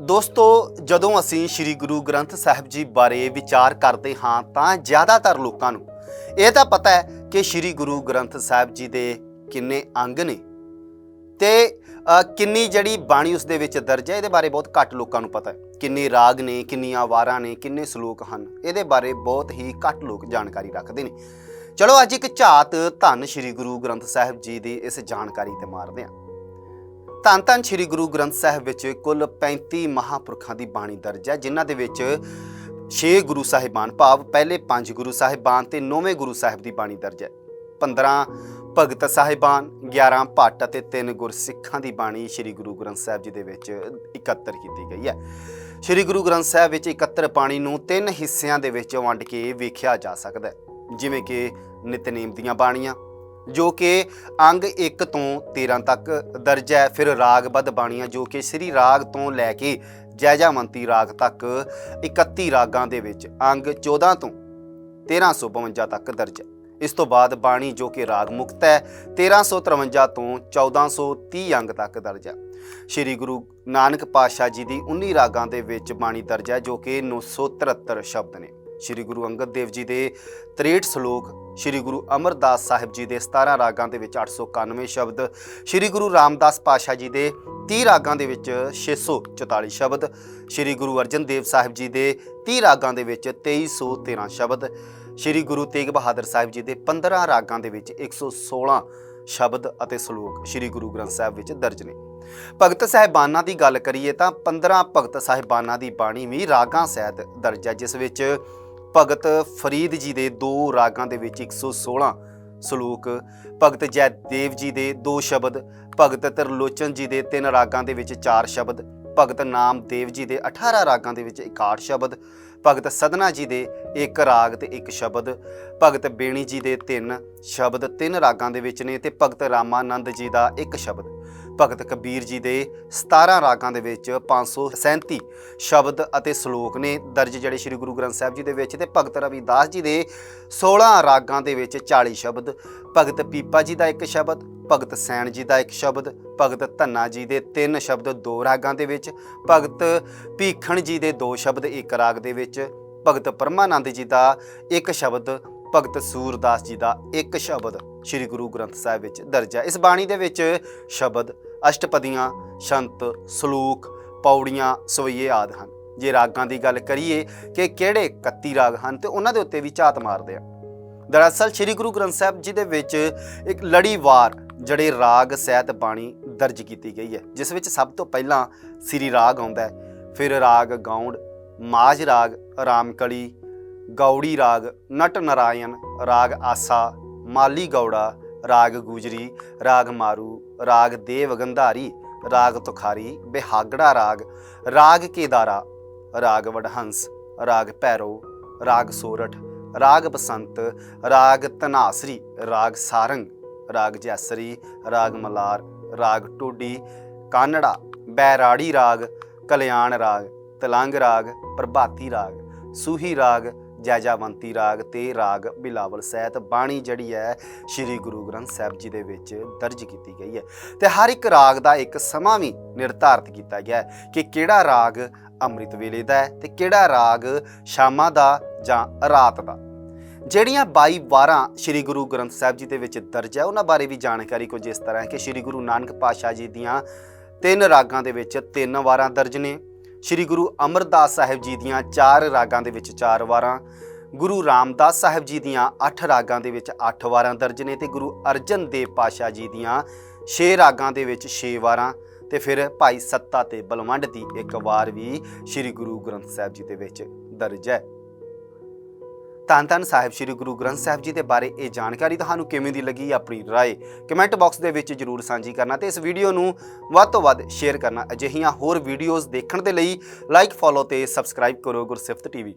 ਦੋਸਤੋ, ਜਦੋਂ ਅਸੀਂ ਸ੍ਰੀ ਗੁਰੂ ਗ੍ਰੰਥ ਸਾਹਿਬ ਜੀ ਬਾਰੇ ਵਿਚਾਰ ਕਰਦੇ ਹਾਂ, ਤਾਂ ਜ਼ਿਆਦਾਤਰ ਲੋਕਾਂ ਨੂੰ ਇਹ ਤਾਂ ਪਤਾ ਹੈ ਕਿ ਸ੍ਰੀ ਗੁਰੂ ਗ੍ਰੰਥ ਸਾਹਿਬ ਜੀ ਦੇ ਕਿੰਨੇ ਅੰਗ ਨੇ ਤੇ ਕਿੰਨੀ ਜਿਹੜੀ ਬਾਣੀ ਉਸ ਦੇ ਵਿੱਚ ਦਰਜ ਹੈ, ਇਹਦੇ ਬਾਰੇ ਬਹੁਤ ਘੱਟ ਲੋਕਾਂ ਨੂੰ ਪਤਾ ਹੈ। ਕਿੰਨੇ ਰਾਗ ਨੇ, ਕਿੰਨੀਆਂ ਵਾਰਾਂ ਨੇ, ਕਿੰਨੇ ਸ਼ਲੋਕ ਹਨ, ਇਹਦੇ ਬਾਰੇ ਬਹੁਤ ਹੀ ਘੱਟ ਲੋਕ ਜਾਣਕਾਰੀ ਰੱਖਦੇ ਨੇ। ਚਲੋ, ਅੱਜ ਇੱਕ ਝਾਤ ਧੰਨ ਸ੍ਰੀ ਗੁਰੂ ਗ੍ਰੰਥ ਸਾਹਿਬ ਜੀ ਦੀ ਇਸ ਜਾਣਕਾਰੀ ਤੇ ਮਾਰਦੇ ਹਾਂ। ਧੰਨ ਧੰਨ ਸ੍ਰੀ ਗੁਰੂ ਗ੍ਰੰਥ ਸਾਹਿਬ ਵਿੱਚ ਕੁੱਲ 35 ਮਹਾਪੁਰਖਾਂ ਦੀ ਬਾਣੀ ਦਰਜ ਹੈ, ਜਿਨ੍ਹਾਂ ਦੇ ਵਿੱਚ 6 ਗੁਰੂ ਸਾਹਿਬਾਨ, ਭਾਵ ਪਹਿਲੇ 5 ਗੁਰੂ ਸਾਹਿਬਾਨ ਤੇ 9ਵੇਂ ਗੁਰੂ ਸਾਹਿਬ ਦੀ ਬਾਣੀ ਦਰਜ ਹੈ। 15 ਭਗਤ ਸਾਹਿਬਾਨ 11 ਭੱਟ ਅਤੇ 3 ਗੁਰਸਿੱਖਾਂ ਦੀ ਬਾਣੀ ਸ੍ਰੀ ਗੁਰੂ ਗ੍ਰੰਥ ਸਾਹਿਬ ਜੀ ਦੇ ਵਿੱਚ ਇਕੱਤਰ ਕੀਤੀ ਗਈ ਹੈ। ਸ੍ਰੀ ਗੁਰੂ ਗ੍ਰੰਥ ਸਾਹਿਬ ਵਿੱਚ ਇਕੱਤਰ ਬਾਣੀ ਨੂੰ ਤਿੰਨ ਹਿੱਸਿਆਂ ਦੇ ਵਿੱਚ ਵੰਡ ਕੇ ਵੇਖਿਆ ਜਾ ਸਕਦਾ ਹੈ, ਜਿਵੇਂ ਕਿ ਨਿਤਨੇਮ ਦੀਆਂ ਬਾਣੀਆਂ ਜੋ ਕਿ ਅੰਗ 1 ਤੋਂ 13 ਤੱਕ ਦਰਜ ਹੈ। ਫਿਰ ਰਾਗਬੱਧ ਬਾਣੀਆਂ ਜੋ ਕਿ ਸ੍ਰੀ ਰਾਗ ਤੋਂ ਲੈ ਕੇ ਜੈਜਾਮੰਤੀ ਰਾਗ ਤੱਕ 31 ਰਾਗਾਂ ਦੇ ਵਿੱਚ ਅੰਗ 14 ਤੋਂ 1352 ਤੱਕ ਦਰਜ ਹੈ। ਇਸ ਤੋਂ ਬਾਅਦ ਬਾਣੀ ਜੋ ਕਿ ਰਾਗ ਮੁਕਤ ਹੈ 1353 ਤੋਂ 1430 ਅੰਗ ਤੱਕ ਦਰਜ ਹੈ। ਸ੍ਰੀ ਗੁਰੂ ਨਾਨਕ ਪਾਤਸ਼ਾਹ ਜੀ ਦੀ 19 ਰਾਗਾਂ ਦੇ ਵਿੱਚ ਬਾਣੀ ਦਰਜ ਹੈ, ਜੋ ਕਿ 973 ਸ਼ਬਦ ਨੇ। ਸ੍ਰੀ ਗੁਰੂ ਅੰਗਦ ਦੇਵ ਜੀ ਦੇ 63 ਸ਼ਲੋਕ, ਸ੍ਰੀ ਗੁਰੂ ਅਮਰਦਾਸ ਸਾਹਿਬ ਜੀ ਦੇ 17 ਰਾਗਾਂ ਦੇ ਵਿੱਚ 891 ਸ਼ਬਦ, ਸ੍ਰੀ ਗੁਰੂ ਰਾਮਦਾਸ ਪਾਤਸ਼ਾਹ ਜੀ ਦੇ 30 ਰਾਗਾਂ ਦੇ ਵਿੱਚ 644 ਸ਼ਬਦ, ਸ੍ਰੀ ਗੁਰੂ ਅਰਜਨ ਦੇਵ ਸਾਹਿਬ ਜੀ ਦੇ 30 ਰਾਗਾਂ ਦੇ ਵਿੱਚ 2313 ਸ਼ਬਦ, ਸ੍ਰੀ ਗੁਰੂ ਤੇਗ ਬਹਾਦਰ ਸਾਹਿਬ ਜੀ ਦੇ 15 ਰਾਗਾਂ ਦੇ ਵਿੱਚ 116 ਸ਼ਬਦ ਅਤੇ ਸ਼ਲੋਕ ਸ੍ਰੀ ਗੁਰੂ ਗ੍ਰੰਥ ਸਾਹਿਬ ਵਿੱਚ ਦਰਜ ਨੇ। ਭਗਤ ਸਾਹਿਬਾਨਾਂ ਦੀ ਗੱਲ ਕਰੀਏ ਤਾਂ 15 ਭਗਤ ਸਾਹਿਬਾਨਾਂ ਦੀ ਬਾਣੀ ਵੀ ਰਾਗਾਂ ਸਹਿਤ ਦਰਜ ਹੈ, ਜਿਸ ਵਿੱਚ ਭਗਤ ਫਰੀਦ ਜੀ ਦੇ ਦੋ ਰਾਗਾਂ ਦੇ ਵਿੱਚ 116 ਸ਼ਲੋਕ, ਭਗਤ ਜੈਦੇਵ ਜੀ ਦੇ ਦੋ ਸ਼ਬਦ, ਭਗਤ ਤਰਲੋਚਨ ਜੀ ਦੇ ਤਿੰਨ ਰਾਗਾਂ ਦੇ ਵਿੱਚ ਚਾਰ ਸ਼ਬਦ, ਭਗਤ ਨਾਮਦੇਵ ਜੀ ਦੇ 18 ਰਾਗਾਂ ਦੇ ਵਿੱਚ 61 ਸ਼ਬਦ, ਭਗਤ ਸਦਨਾ ਜੀ ਦੇ ਇੱਕ ਰਾਗ ਤੇ ਇੱਕ ਸ਼ਬਦ, ਭਗਤ ਬੇਣੀ ਜੀ ਦੇ ਤਿੰਨ ਸ਼ਬਦ ਤਿੰਨ ਰਾਗਾਂ ਦੇ ਵਿੱਚ ਨੇ ਤੇ ਭਗਤ ਰਾਮਾਨੰਦ ਜੀ ਦਾ ਇੱਕ ਸ਼ਬਦ। ਭਗਤ ਕਬੀਰ ਜੀ ਦੇ 17 ਰਾਗਾਂ ਦੇ ਵਿੱਚ 537 ਸ਼ਬਦ ਅਤੇ ਸ਼ਲੋਕ ਨੇ ਦਰਜ ਜਿਹੜੇ ਸ੍ਰੀ ਗੁਰੂ ਗ੍ਰੰਥ ਸਾਹਿਬ ਜੀ ਦੇ ਵਿੱਚ ਤੇ ਭਗਤ ਰਵਿਦਾਸ ਜੀ ਦੇ 16 ਰਾਗਾਂ ਦੇ ਵਿੱਚ 40 ਸ਼ਬਦ, ਭਗਤ ਪੀਪਾ ਜੀ ਦਾ ਇੱਕ ਸ਼ਬਦ, ਭਗਤ ਸੈਣ ਜੀ ਦਾ ਇੱਕ ਸ਼ਬਦ, ਭਗਤ ਧੰਨਾ ਜੀ ਦੇ ਤਿੰਨ ਸ਼ਬਦ ਦੋ ਰਾਗਾਂ ਦੇ ਵਿੱਚ, ਭਗਤ ਭੀਖਣ ਜੀ ਦੇ ਦੋ ਸ਼ਬਦ ਇੱਕ ਰਾਗ ਦੇ ਵਿੱਚ, ਭਗਤ ਪਰਮਾਨੰਦ ਜੀ ਦਾ ਇੱਕ ਸ਼ਬਦ, ਭਗਤ ਸੂਰਦਾਸ ਜੀ ਦਾ ਇੱਕ ਸ਼ਬਦ ਸ੍ਰੀ ਗੁਰੂ ਗ੍ਰੰਥ ਸਾਹਿਬ ਵਿੱਚ ਦਰਜ ਹੈ। ਇਸ ਬਾਣੀ ਦੇ ਵਿੱਚ ਸ਼ਬਦ ਅਸ਼ਟਪਦੀਆਂ, ਸ਼ੰਤ, ਸਲੂਕ, ਪੌੜੀਆਂ, ਸਵਈਏ ਆਦਿ ਹਨ। ਜੇ ਰਾਗਾਂ ਦੀ ਗੱਲ ਕਰੀਏ ਕਿ ਕਿਹੜੇ 31 ਰਾਗ ਹਨ ਤੇ ਉਹਨਾਂ ਦੇ ਉੱਤੇ ਵੀ ਝਾਤ ਮਾਰਦੇ ਆ। ਦਰਅਸਲ ਸ੍ਰੀ ਗੁਰੂ ਗ੍ਰੰਥ ਸਾਹਿਬ ਜੀ ਦੇ ਵਿੱਚ ਇੱਕ ਲੜੀਵਾਰ ਜਿਹੜੇ ਰਾਗ ਸਹਿਤ ਬਾਣੀ ਦਰਜ ਕੀਤੀ ਗਈ ਹੈ, ਜਿਸ ਵਿੱਚ ਸਭ ਤੋਂ ਪਹਿਲਾਂ ਸ੍ਰੀ ਰਾਗ ਆਉਂਦਾ ਹੈ, ਫਿਰ ਰਾਗ ਗੌਂਡ ਮਾਝ ਰਾਗ, ਰਾਮਕਲੀ, ਗੌੜੀ ਰਾਗ, ਨਟ ਨਰਾਇਣ, ਰਾਗ ਆਸਾ, ਮਾਲੀ ਗੌੜਾ ਰਾਗ ਗੁਜਰੀ, ਰਾਗ ਮਾਰੂ, ਰਾਗ ਦੇਵ ਗੰਧਾਰੀ, ਰਾਗ ਤੁਖਾਰੀ, ਬਿਹਾਗੜਾ ਰਾਗ ਰਾਗ ਕੇਦਾਰਾ, ਰਾਗ ਵਡਹੰਸ, ਰਾਗ ਭੈਰੋ, ਰਾਗ ਸੋਰਠ, ਰਾਗ ਬਸੰਤ, ਰਾਗ ਤਨਾਸਰੀ ਰਾਗ ਸਾਰੰਗ, ਰਾਗ ਜੈਸਰੀ, ਰਾਗ ਮਲਾਰ, ਰਾਗ ਟੋਡੀ, ਕਾਨੜਾ, ਬੈਰਾੜੀ ਰਾਗ, ਕਲਿਆਣ ਰਾਗ, ਤਲੰਗ ਰਾਗ, ਪ੍ਰਭਾਤੀ ਰਾਗ, ਸੂਹੀ ਰਾਗ ਜੈਜਾਵੰਤੀ ਰਾਗ ਤੇ ਰਾਗ ਬਿਲਾਵਲ ਸਹਿਤ ਬਾਣੀ ਜਿਹੜੀ ਹੈ ਸ੍ਰੀ ਗੁਰੂ ਗ੍ਰੰਥ ਸਾਹਿਬ ਜੀ ਦੇ ਵਿੱਚ ਦਰਜ ਕੀਤੀ ਗਈ ਹੈ। ਤੇ ਹਰ ਇੱਕ ਰਾਗ ਦਾ ਇੱਕ ਸਮਾਂ ਵੀ ਨਿਰਧਾਰਤ ਕੀਤਾ ਗਿਆ ਹੈ ਕਿ ਕਿਹੜਾ ਰਾਗ ਅੰਮ੍ਰਿਤ ਵੇਲੇ ਦਾ ਹੈ ਤੇ ਕਿਹੜਾ ਰਾਗ ਸ਼ਾਮਾਂ ਦਾ ਜਾਂ ਰਾਤ ਦਾ। ਜਿਹੜੀਆਂ 22 ਵਾਰਾਂ ਸ੍ਰੀ ਗੁਰੂ ਗ੍ਰੰਥ ਸਾਹਿਬ ਜੀ ਦੇ ਵਿੱਚ ਦਰਜ ਹੈ, ਉਹਨਾਂ ਬਾਰੇ ਵੀ ਜਾਣਕਾਰੀ ਕੁਝ ਇਸ ਤਰ੍ਹਾਂ ਹੈ ਕਿ ਸ੍ਰੀ ਗੁਰੂ ਨਾਨਕ ਪਾਤਸ਼ਾਹ ਜੀ ਦੀਆਂ ਤਿੰਨ ਰਾਗਾਂ ਦੇ ਵਿੱਚ ਤਿੰਨ ਵਾਰਾਂ ਦਰਜ ਨੇ ਸ੍ਰੀ ਗੁਰੂ ਅਮਰਦਾਸ ਸਾਹਿਬ ਜੀ ਦੀਆਂ ਚਾਰ ਰਾਗਾਂ ਦੇ ਵਿੱਚ ਚਾਰ ਵਾਰਾਂ, ਗੁਰੂ ਰਾਮਦਾਸ ਸਾਹਿਬ ਜੀ ਦੀਆਂ 8 ਰਾਗਾਂ ਦੇ ਵਿੱਚ 8 ਵਾਰਾਂ ਦਰਜ ਨੇ ਤੇ ਗੁਰੂ ਅਰਜਨ ਦੇਵ ਪਾਤਸ਼ਾਹ ਜੀ ਦੀਆਂ 6 ਰਾਗਾਂ ਦੇ ਵਿੱਚ 6 ਵਾਰਾਂ ਤੇ ਫਿਰ ਭਾਈ ਸੱਤਾ ਤੇ ਬਲਵੰਡ ਦੀ ਇੱਕ ਵਾਰ ਵੀ ਸ੍ਰੀ ਗੁਰੂ ਗ੍ਰੰਥ ਸਾਹਿਬ ਜੀ ਦੇ ਵਿੱਚ ਦਰਜ ਹੈ। ਧੰਨ ਧੰਨ ਸਾਹਿਬ ਸ੍ਰੀ ਗੁਰੂ ਗ੍ਰੰਥ ਸਾਹਿਬ ਜੀ ਦੇ ਬਾਰੇ ਇਹ ਜਾਣਕਾਰੀ ਤੁਹਾਨੂੰ ਕਿਵੇਂ ਦੀ ਲੱਗੀ ਆਪਣੀ ਰਾਏ ਕਮੈਂਟ ਬਾਕਸ ਦੇ ਵਿੱਚ ਜਰੂਰ ਸਾਂਝੀ ਕਰਨਾ ਤੇ ਇਸ ਵੀਡੀਓ ਨੂੰ ਵੱਧ ਤੋਂ ਵੱਧ ਸ਼ੇਅਰ ਕਰਨਾ ਅਜਿਹੀਆਂ ਹੋਰ ਵੀਡੀਓਜ਼ ਦੇਖਣ ਦੇ ਲਈ ਲਾਈਕ ਫੋਲੋ ਤੇ ਸਬਸਕ੍ਰਾਈਬ ਕਰੋ ਗੁਰਸਿਫਤ ਟੀਵੀ।